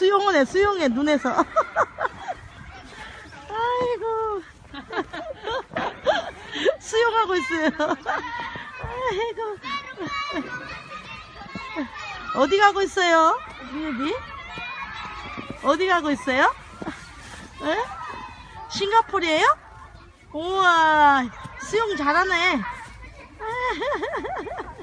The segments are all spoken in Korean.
수영은 해, 수영해, 눈에서. 아이고. 수영하고 있어요. 아이고. 어디 가고 있어요? 비비? 어디 가고 있어요? 에? 싱가포르예요? 우와, 수영 잘하네.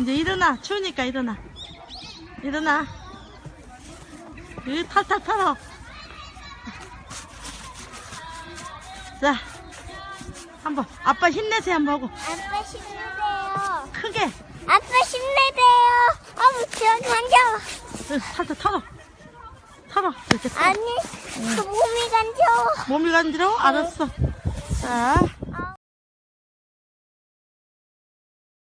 이제 일어나. 추우니까 일어나. 일어나. 으, 탈탈 털어. 자, 한번. 아빠 힘내세요, 한번 하고. 아빠 힘내세요. 크게. 아빠 힘내세요. 어머, 앉아. 으, 탈탈 털어. 털어. 이렇게 털어. 아니, 그 몸이 간져. 몸이 간지러워? 알았어. 자,